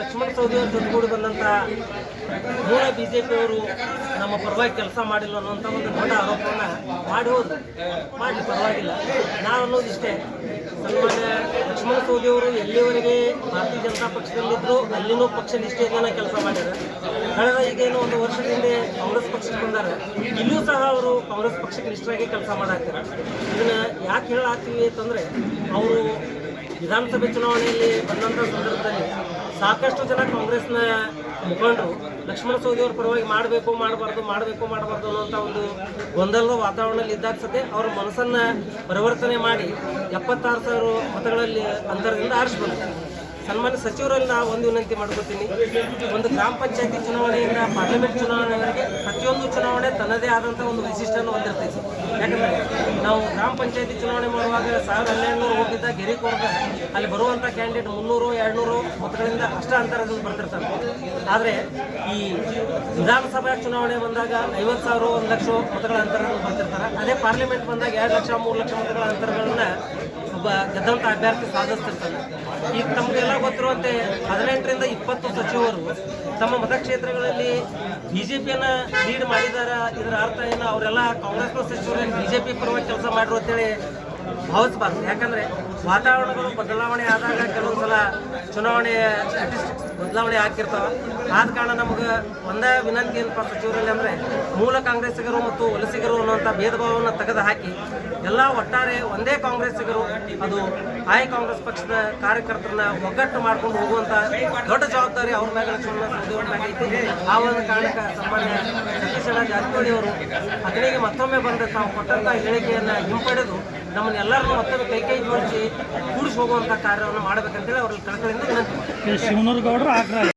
Lakshmana Saudi ಜೊತೆಗೂಡಿ ಬಂದಂಥ ಮೂಲ ಬಿ ಜೆ ಪಿಯವರು ನಮ್ಮ ಪರವಾಗಿ ಕೆಲಸ ಮಾಡಿಲ್ಲ ಅನ್ನುವಂತ ಒಂದು ದೊಡ್ಡ ಆರೋಪವನ್ನ ಮಾಡಿ ಹೋದ್ರು. ಮಾಡಿ ಪರವಾಗಿಲ್ಲ. ನಾವು ಅನ್ನೋದಿಷ್ಟೇ ಸನ್ಮಾನ್ಯ ಲಕ್ಷ್ಮಣ ಸೌದಿ ಅವರು ಎಲ್ಲಿವರೆಗೆ ಭಾರತೀಯ ಜನತಾ ಪಕ್ಷದಲ್ಲಿದ್ದರು ಅಲ್ಲಿನೂ ಪಕ್ಷ ನಿಷ್ಠೆಯಿಂದ ಕೆಲಸ ಮಾಡಿದ್ದಾರೆ ಕಳೆದ ಈಗೇನು ಒಂದು ವರ್ಷದ ಹಿಂದೆ ಕಾಂಗ್ರೆಸ್ ಪಕ್ಷಕ್ಕೆ ಬಂದಾರೆ. ಇಲ್ಲೂ ಸಹ ಅವರು ಕಾಂಗ್ರೆಸ್ ಪಕ್ಷಕ್ಕೆ ನಿಷ್ಠರಾಗಿ ಕೆಲಸ ಮಾಡಾಕ್ತಾರೆ. ಇದನ್ನು ಯಾಕೆ ಹೇಳಾಗ್ತೀವಿ ಅಂತಂದರೆ, ಅವರು ವಿಧಾನಸಭೆ ಚುನಾವಣೆಯಲ್ಲಿ ಬಂದಂಥ ಸಂದರ್ಭದಲ್ಲಿ ಸಾಕಷ್ಟು ಜನ ಕಾಂಗ್ರೆಸ್ನ ಮುಖಂಡರು, ಲಕ್ಷ್ಮಣ ಸವದಿ ಅವ್ರ ಪರವಾಗಿ ಮಾಡಬೇಕು, ಮಾಡಬಾರ್ದು ಮಾಡಬೇಕು, ಮಾಡಬಾರ್ದು ಅನ್ನೋಂಥ ಒಂದು ಗೊಂದಲದ ವಾತಾವರಣದಲ್ಲಿ ಇದ್ದಾಗ ಸತೆ ಅವ್ರ ಮನಸ್ಸನ್ನು ಪರಿವರ್ತನೆ ಮಾಡಿ ಎಪ್ಪತ್ತಾರು ಸಾವಿರ ಮತಗಳಲ್ಲಿ ಅಂತರದಿಂದ ಆರಿಸ್ಬೇಕು ಸನ್ಮಾನ್ಯ ಸಚಿವರಲ್ಲಿ ನಾವು ಒಂದು ವಿನಂತಿ ಮಾಡ್ಕೊತೀನಿ. ಒಂದು ಗ್ರಾಮ ಪಂಚಾಯತಿ ಚುನಾವಣೆಯಿಂದ ಪಾರ್ಲಿಮೆಂಟ್ ಚುನಾವಣೆವರೆಗೆ ಪ್ರತಿಯೊಂದು ಚುನಾವಣೆ ತನ್ನದೇ ಆದಂಥ ಒಂದು ವೈಶಿಷ್ಟ್ಯವನ್ನು ಹೊಂದಿರ್ತೈತಿ. ಪಂಚಾಯತಿ ಚುನಾವಣೆ ಮಾಡುವಾಗ ಸಾವಿರದ ಹನ್ನೆರಡುನೂರು ಹೋಗಿದ್ದ ಗೆರೆ ಕೊಡದ ಅಲ್ಲಿ ಬರುವಂಥ ಕ್ಯಾಂಡಿಡೇಟ್ ಮುನ್ನೂರು, ಎರಡುನೂರು ಮತಗಳಿಂದ ಅಷ್ಟ ಅಂತರದಲ್ಲಿ ಬರ್ತಿರ್ತಾರೆ. ಆದರೆ ಈ ವಿಧಾನಸಭಾ ಚುನಾವಣೆ ಬಂದಾಗ ಐವತ್ತು ಸಾವಿರ, ಒಂದು ಲಕ್ಷ ಮತಗಳ ಅಂತರದಲ್ಲಿ ಬರ್ತಿರ್ತಾರೆ. ಅದೇ ಪಾರ್ಲಿಮೆಂಟ್ ಬಂದಾಗ ಎರಡು ಲಕ್ಷ, ಮೂರು ಲಕ್ಷ ಮತಗಳ ಅಂತರಗಳನ್ನ ಒಬ್ಬ ಗೆದ್ದಂಥ ಅಭ್ಯರ್ಥಿ ಸಾಧಿಸ್ತಿರ್ತಾನೆ. ಈಗ ತಮಗೆಲ್ಲ ಗೊತ್ತಿರುವಂತೆ ಹದಿನೆಂಟರಿಂದ ಇಪ್ಪತ್ತು ಸಚಿವರು ತಮ್ಮ ಮತಕ್ಷೇತ್ರಗಳಲ್ಲಿ ಪಿಯನ್ನು ಲೀಡ್ ಮಾಡಿದಾರ? ಇದರ ಅರ್ಥ ಏನು? ಅವರೆಲ್ಲ ಕಾಂಗ್ರೆಸ್ನ ಸಚಿವರು, ಬಿಜೆಪಿ ಪರವಾಗಿ ಕೆಲಸ ಮಾಡಿರು ಅಂತೇಳಿ ಭಾವಿಸಬಾರ್ದು ಯಾಕಂದ್ರೆ ವಾತಾವರಣಗಳು ಬದಲಾವಣೆ ಆದಾಗ ಕೆಲವೊಂದು ಸಲ ಚುನಾವಣೆ ಬದಲಾವಣೆ ಆಗ್ತಿರ್ತಾವೆ. ಆದ ಕಾರಣ ನಮಗೆ ಒಂದೇ ವಿನಂತಿ ಏನಪ್ಪ ಸಚಿವರಲ್ಲಿ ಅಂದರೆ ಮೂಲ ಕಾಂಗ್ರೆಸ್ಸಿಗರು ಮತ್ತು ವಲಸಿಗರು ಅನ್ನುವಂಥ ಭೇದ ಭಾವವನ್ನು ತೆಗೆದು ಹಾಕಿ ಎಲ್ಲ ಒಟ್ಟಾರೆ ಒಂದೇ ಕಾಂಗ್ರೆಸ್ಸಿಗರು, ಅದು ಆಯ್ ಕಾಂಗ್ರೆಸ್ ಪಕ್ಷದ ಕಾರ್ಯಕರ್ತರನ್ನ ಒಗ್ಗಟ್ಟು ಮಾಡ್ಕೊಂಡು ಹೋಗುವಂಥ ದೊಡ್ಡ ಜವಾಬ್ದಾರಿ ಅವ್ರ ಮೇಲೆ ಆ ಒಂದು ಕಾರಣಕ್ಕೆ ಸನ್ಮಾನ್ಯ ಸತೀಶಣ್ಣ ಜಾರಕಿಹೊಳಿ ಅವರು ಅತನಿಗೆ ಮತ್ತೊಮ್ಮೆ ಬಂದರೆ ತಾವು ಕೊಟ್ಟಂಥ ಹೇಳಿಕೆಯನ್ನು ಹಿಂಪಡೆದು ನಮ್ಮನ್ನೆಲ್ಲರನ್ನೂ ಮತ್ತೊಮ್ಮೆ ಕೈ ಕೈ ಜೋಡಿಸಿ ಕೂಡಿಸಿ ಹೋಗುವಂಥ ಕಾರ್ಯವನ್ನು ಮಾಡಬೇಕಂತೇಳಿ ಅವ್ರಲ್ಲಿ ಕಳಕಳಿಯಿಂದ ವಿನಂತಿ ಮಾಡಿ ಶಿವನೂರು ಗೌಡರು ಆಗ್ರಹ